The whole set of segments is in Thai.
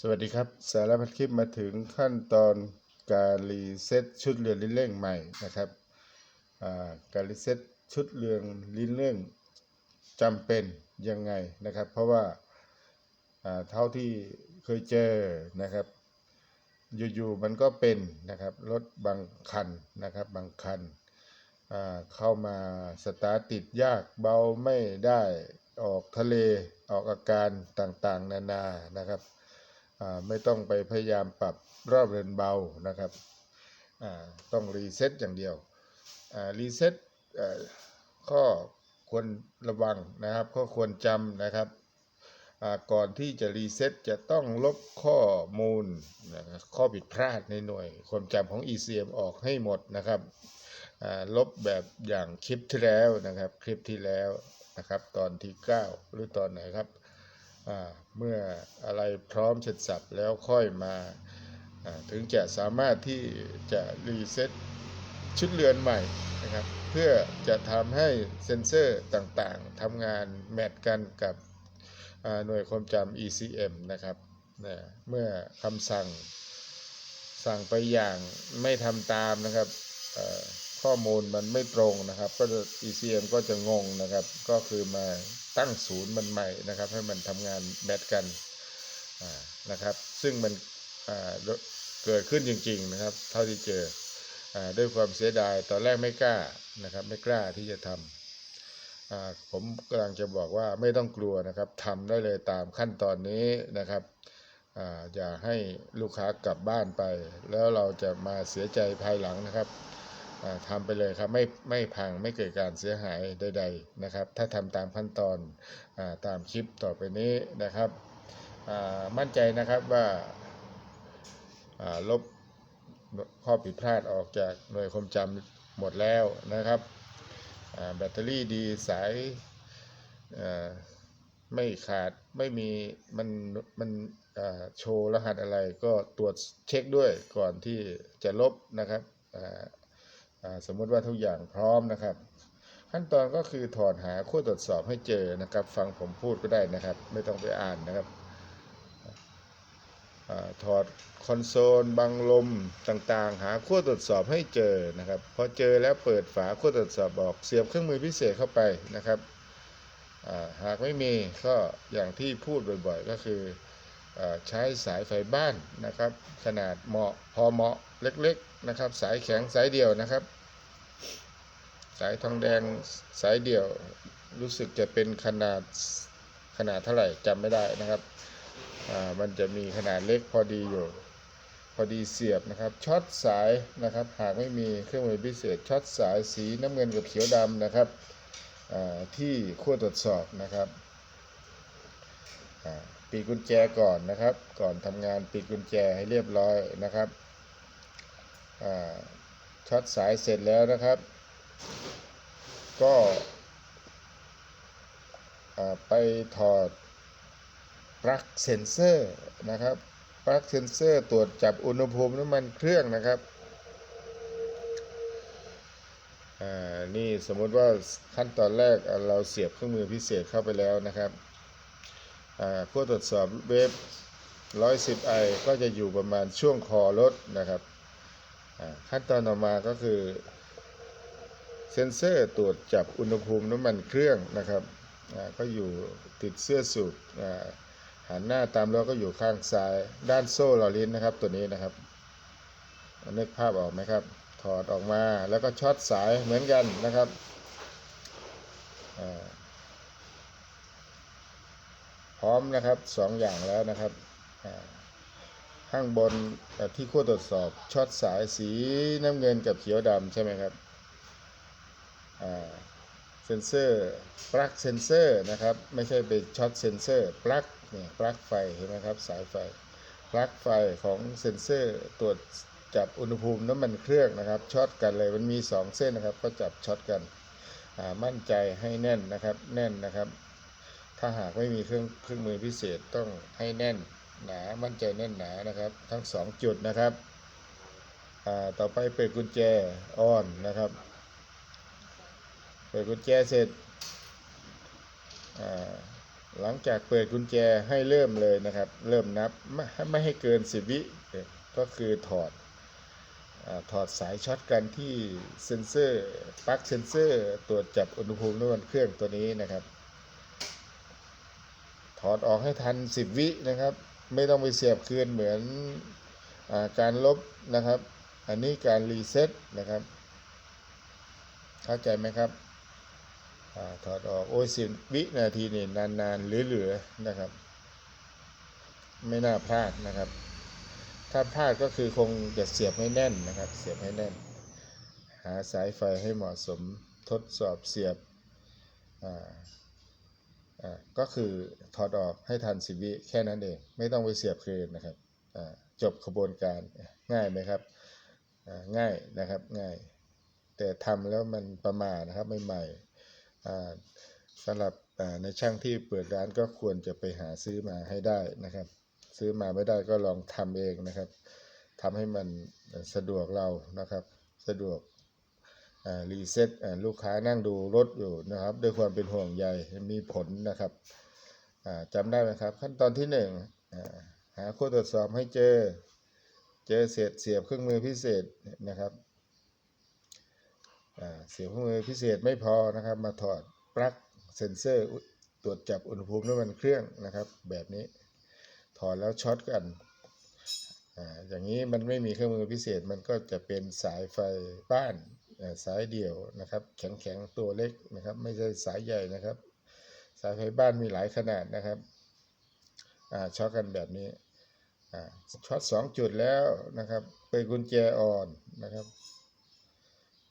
สวัสดีครับ สารพัดคลิปมาถึงขั้นตอนการรีเซ็ตชุดเรือนลิ้นเร่งใหม่นะครับการรีเซ็ตชุดเรือนลิ้นเร่งจำเป็นยังไงนะครับ เพราะว่าเท่าที่เคยเจอนะครับ อยู่ๆมันก็เป็นนะครับรถบางคันนะครับบางคันเข้ามาสตาร์ติดยากเบาไม่ได้ออกทะเลออกอาการต่างๆ นานานะครับ ไม่ต้องไปพยายามปรับรอบเรือนเบานะครับต้องรีเซ็ตอย่างเดียวรีเซ็ตข้อควรระวังนะครับข้อควรจำนะครับก่อนที่จะรีเซ็ตจะต้องลบข้อมูลข้อผิดพลาดในหน่วยความจำของ ECM ออกให้หมดนะครับลบแบบอย่างคลิปที่แล้วนะครับ คลิปที่แล้วนะครับ ตอนที่ 9 หรือตอนไหนครับ เมื่ออะไรพร้อมเสร็จสับแล้วค่อยมาถึงจะสามารถที่จะรีเซ็ตชุดเรือนใหม่นะครับเพื่อจะทำให้เซ็นเซอร์ต่างๆทำงานแมทกันกับหน่วยความจำ ECM นะครับนะเมื่อคำสั่งสั่งไปอย่างไม่ทำตามนะครับ ข้อมูลมันไม่ตรงนะครับ ก็จะ ECM ก็จะงงนะครับ ก็คือมาตั้งศูนย์มันใหม่นะครับ ให้มันทำงานแมทกันนะครับ ซึ่งมันเกิดขึ้นจริง ๆ นะครับ เท่าที่เจออด้วยความเสียดายตอนแรกไม่กล้านะครับ ไม่กล้าที่จะทำผมกำลังจะบอกว่าไม่ต้องกลัวนะครับทำได้เลยตามขั้นตอนนี้นะครับอย่าให้ลูกค้ากลับบ้านไป แล้วเราจะมาเสียใจภายหลังนะครับ ทำไปเลยครับไม่ไม่พังไม่เกิดการเสียหายใด ๆนะครับ ถ้าทำตามขั้นตอนอตามคลิปต่อไปนี้นะครับมั่นใจนะครับว่าลบข้อผิดพลาดออกจากหน่วยความจำหมดแล้วนะครับแบตเตอรี่ดีสายไม่ขาดไม่มีมันมันโชว์รหัสอะไรก็ตรวจเช็คด้วยก่อนที่จะลบนะครับ สมมติว่าทุกอย่างพร้อมนะครับ ขั้นตอนก็คือถอดหาขั้วตรวจสอบให้เจอนะครับ ฟังผมพูดก็ได้นะครับ ไม่ต้องไปอ่านนะครับอถอดคอนโซลบังลมต่างๆ หาขั้วตรวจสอบให้เจอนะครับพอเจอแล้วเปิดฝาขั้วตรวจสอบออกเสียบเครื่องมือพิเศษเข้าไปนะครับหากไม่มีก็อย่างที่พูดบ่อยๆ ก็คืออใช้สายไฟบ้านนะครับ ขนาดเหมาะพอเหมาะเล็กๆนะครับ สายแข็งสายเดียวนะครับ สายทองแดงสายเดี่ยวรู้สึกจะเป็นขนาดขนาดเท่าไหร่จำไม่ได้นะครับมันจะมีขนาดเล็กพอดีอยู่ พอดีเสียบนะครับช็อตสายนะครับหากไม่มีเครื่องมือพิเศษช็อตสายสีน้ำเงินกับเขียวดำนะครับที่ขั้วตรวจสอบนะครับอ่าปีกุญแจก่อนนะครับ ก่อนทำงานปีกุญแจให้เรียบร้อยนะครับช็อตสายเสร็จแล้วนะครับ ก็ไปถอดปลั๊กเซนเซอร์นะครับปลั๊กเซนเซอร์ตรวจจับอุณหภูมิน้ำมันเครื่องนะครับนี่สมมติว่าขั้นตอนแรกเราเสียบเครื่องมือพิเศษเข้าไปแล้วนะครับขั้วตรวจสอบเวฟ 110ไอก็จะอยู่ประมาณช่วงคอรถนะครับ ขั้นตอนต่อมาก็คือ เซนเซอร์ตรวจจับอุณหภูมิน้ำมันเครื่องนะครับก็อยู่ติดเสื้อสูบหันหน้าตามล้อก็อยู่ข้างซ้ายด้านโซ่หล่อลิ้นนะครับตัวนี้นะครับนึกภาพออกไหมครับ ถอดออกมาแล้วก็ช็อตสายเหมือนกันนะครับพร้อมนะครับสองอย่างแล้วนะครับข้างบนที่ขั้วตรวจสอบช็อตสายสีน้ำเงินกับเขียวดำใช่ไหมครับ เซนเซอร์ปลั๊กเซนเซอร์นะครับ ไม่ใช่ไปช็อตเซนเซอร์ปลั๊กเนี่ยปลั๊กไฟเห็นไหมครับสายไฟปลั๊กไฟของเซนเซอร์ตรวจจับอุณหภูมิน้ำมันเครื่องนะครับช็อตกันเลยมันมี 2 เส้นนะครับ ก็จับช็อตกันมั่นใจให้แน่นนะครับแน่นนะครับ ถ้าหากไม่มีเครื่องเครื่องมือพิเศษต้องให้แน่นหนามั่นใจแน่นหนานะครับ ทั้ง 2 จุดนะครับต่อไปเปิดกุญแจออนนะครับ ปิดกุญแจเสร็จ หลังจากเปิดกุญแจให้เริ่มเลยนะครับ เริ่มนับไม่ให้เกินสิบวิ ก็คือถอดอถอดสายช็อตกันที่เซ็นเซอร์ปลั๊กเซ็นเซอร์ตรวจจับอุณหภูมิน้ำมันเครื่องตัวนี้นะครับ ถอดออกให้ทัน10วินะครับ ไม่ต้องไปเสียบคืนเหมือนอาการลบนะครับ อันนี้การรีเซ็ตนะครับ เข้าใจไหมครับ ถอดออก โอ้ยสิบวินาทีนี่นานๆเหลือๆนะครับ ไม่น่าพลาดนะครับ ถ้าพลาดก็คือคงจะเสียบให้แน่นนะครับ เสียบให้แน่น หาสายไฟให้เหมาะสมทดสอบเสียบอ่าอ่าก็คือถอดออกให้ทันสิบวิแค่นั้นเอง ไม่ต้องไปเสียบคืนนะครับอ่าจบขบวนการง่ายไหมครับอ่าง่ายนะครับง่าย แต่ทำแล้วมันประมาทนะครับใหม่ๆอ่ สำหรับในช่างที่เปิดร้านก็ควรจะไปหาซื้อมาให้ได้นะครับ ซื้อมาไม่ได้ก็ลองทำเองนะครับทำให้มันสะดวกเรานะครับ สะดวกรีเซ็ตลูกค้านั่งดูรถอยู่นะครับ ด้วยความเป็นห่วงใยมีผลนะครับอ่าจำได้ไหมครับ ขั้นตอนที่หนึ่งหาคู่ตรวจสอบให้เจอ เจอเสร็จเสียบเครื่องมือพิเศษนะครับ เสียบเครื่องมือพิเศษไม่พอนะครับ มาถอดปลั๊กเซ็นเซอร์ตรวจจับอุณหภูมิน้ำมันเครื่องนะครับ แบบนี้ถอดแล้วช็อตกันออย่างนี้มันไม่มีเครื่องมือพิเศษมันก็จะเป็นสายไฟบ้านสายเดี่ยวนะครับ แข็งๆตัวเล็กนะครับ ไม่ใช่สายใหญ่นะครับ สายไฟบ้านมีหลายขนาดนะครับช็อตกันแบบนี้ช็อตสองจุดแล้วนะครับเปิดกุญแจอ่อนนะครับ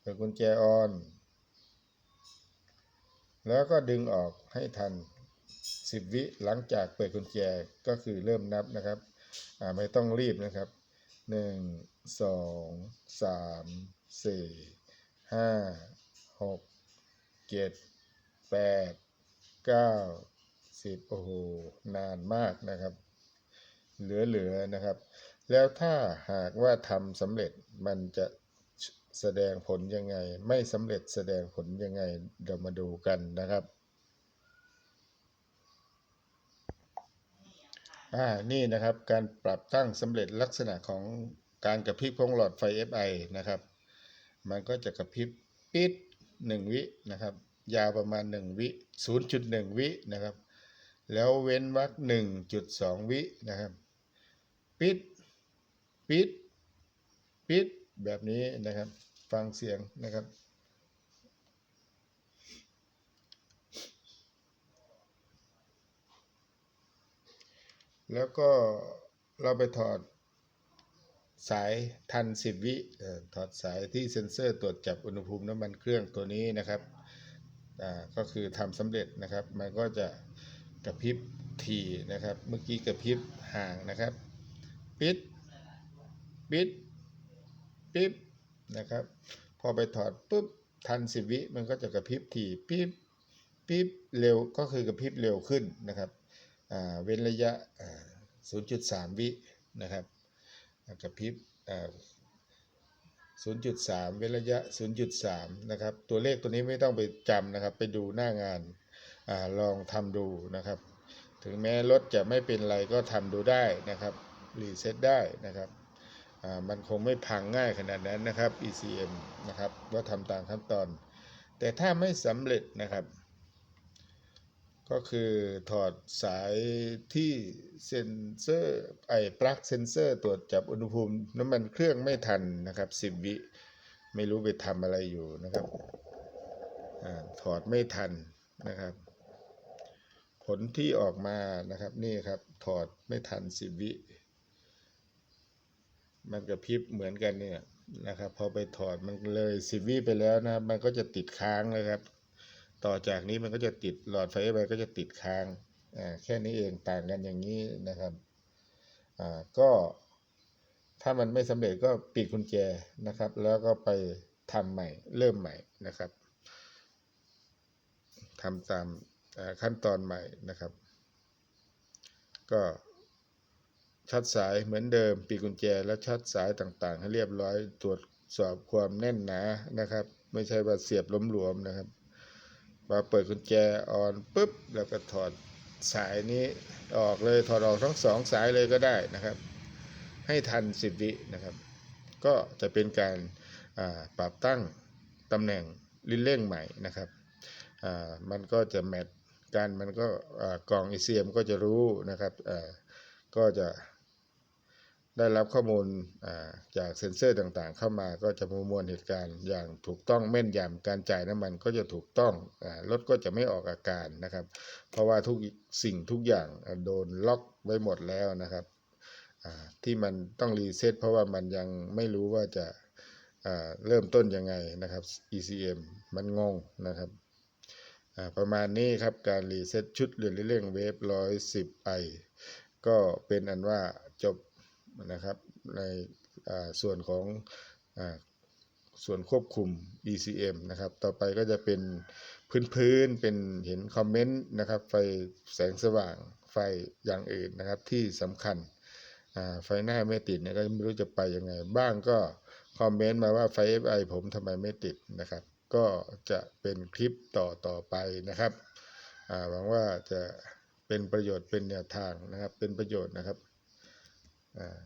เปิดกุญแจออน แล้วก็ดึงออกให้ทัน 10 วิหลังจากเปิดกุญแจก็คือเริ่มนับนะครับ ไม่ต้องรีบนะครับหนึ่งสองสามสี่ห้าหกเจ็ดแปดเก้าสิบโอ้โห นานมากนะครับ เหลือๆนะครับ แล้วถ้าหากว่าทำสำเร็จมันจะ แสดงผลยังไง ไม่สำเร็จแสดงผลยังไงเรามาดูกันนะครับอ่านี่นะครับการปรับตั้งสำเร็จลักษณะของการกระพริบของหลอดไฟ FI นะครับ มันก็จะกระพริบปิด1 วินะครับ ยาวประมาณ 1 วิ 0.1 วินะครับ แล้วเว้นวรรค1.2 วินะครับ ปิด ปิด ปิด แบบนี้นะครับ ฟังเสียงนะครับ แล้วก็เราไปถอดสายทัน10วิถอดสายที่เซ็นเซอร์ตรวจจับอุณหภูมิน้ำมันเครื่องตัวนี้นะครับก็คือทำสำเร็จนะครับ มันก็จะกระพริบทีนะครับ เมื่อกี้กระพริบห่างนะครับ ปิด ปิด ปิดนะครับ พอไปถอดปุ๊บทัน10วิมันก็จะกระพริบทีปิ๊บปิ๊บเร็วก็คือกระพริบเร็วขึ้นนะครับเว้นระยะ 0.3 วินะครับกระพริบ0.3 เว้นระยะ 0.3 นะครับ ตัวเลขตัวนี้ไม่ต้องไปจำนะครับ ไปดูหน้างานอาลองทำดูนะครับ ถึงแม้รถจะไม่เป็นไรก็ทำดูได้นะครับ รีเซ็ตได้นะครับ มันคงไม่พังง่ายขนาดนั้นนะครับ ECM นะครับว่าทำตามขั้นตอน แต่ถ้าไม่สำเร็จนะครับ ก็คือถอดสายที่เซนเซอร์ไอ้ปลั๊กเซนเซอร์ตรวจจับอุณหภูมิน้ำมันเครื่องไม่ทันนะครับ10 วิไม่รู้ไปทำอะไรอยู่นะครับอถอดไม่ทันนะครับ ผลที่ออกมานะครับนี่ครับถอดไม่ทัน10 วิ มันกระพริบเหมือนกันเนี่ยนะครับ พอไปถอดมันเลย10วิไปแล้วนะครับ มันก็จะติดค้างเลยครับ ต่อจากนี้มันก็จะติดหลอดไฟไปก็จะติดค้างอ่าแค่นี้เองต่างกันอย่างนี้นะครับอ่าก็ถ้ามันไม่สำเร็จก็ปิดกุญแจนะครับ แล้วก็ไปทำใหม่เริ่มใหม่นะครับทำตามขั้นตอนใหม่นะครับ ก็ ช็อตสายเหมือนเดิมปิดกุญแจแล้วช็อตสายต่างๆ ให้เรียบร้อยตรวจสอบความแน่นหนานะครับ ไม่ใช่ว่าเสียบหลวมๆนะครับพอเปิดกุญแจออนปุ๊บแล้วก็ถอดสายนี้ออกเลยถอดออกทั้งสองสายเลยก็ได้นะครับ ให้ทันสิบวินะครับ ก็จะเป็นการาปรับตั้งตำแหน่งลิ้นเร่งใหม่นะครับมันก็จะแมทกันมันก็กล่อง ECM ก็จะรู้นะครับก็จะ ได้รับข้อมูลจากเซ็นเซอร์ต่างๆ เข้ามาก็จะประมวลเหตุการณ์อย่างถูกต้องแม่นยำการจ่ายน้ำมันก็จะถูกต้องรถก็จะไม่ออกอาการนะครับ เพราะว่าทุกสิ่งทุกอย่างโดนล็อกไว้หมดแล้วนะครับที่มันต้องรีเซ็ตเพราะว่ามันยังไม่รู้ว่าจะเริ่มต้นยังไงนะครับ ECM มันงงนะครับประมาณนี้ครับการรีเซ็ตชุดเรือนเร่งเวฟร้อยสิบไอก็เป็นอันว่าจบ นะครับในส่วนของอส่วนควบคุม ECM นะครับ ต่อไปก็จะเป็นพื้นๆ เป็นเห็นคอมเมนต์นะครับ ไฟแสงสว่าง ไฟอย่างอื่นนะครับ ที่สำคัญ ไฟหน้าไม่ติดเนี่ยก็ไม่รู้จะไปยังไง บ้างก็คอมเมนต์มาว่าไฟ FI ผมทำไมไม่ติดนะครับ ก็จะเป็นคลิปต่อต่อไปนะครับหวังว่าจะเป็นประโยชน์เป็นแนวทางนะครับ เป็นประโยชน์นะครับอ่า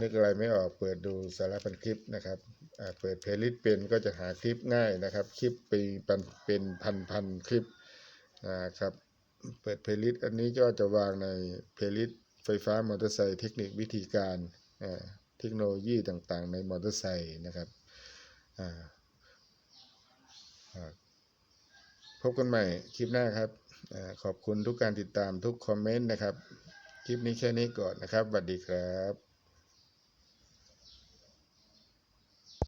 นึกอะไรไม่ออกเปิดดูสารพันคลิปนะครับเปิดเพลย์ลิสต์เป็นก็จะหาคลิปง่ายนะครับ คลิปปีเป็นเป็นพันพันคลิปนะครับเปิดเพลย์ลิสต์อันนี้ก็จะวางในเพลย์ลิสต์ไฟฟ้ามอเตอร์ไซค์เทคนิควิธีการเทคโนโลยีต่างๆ ในมอเตอร์ไซค์นะครับพบกันใหม่คลิปหน้าครับอขอบคุณทุกการติดตามทุกคอมเมนต์นะครับ คลิปนี้แค่นี้ก่อนนะครับสวัสดีครับ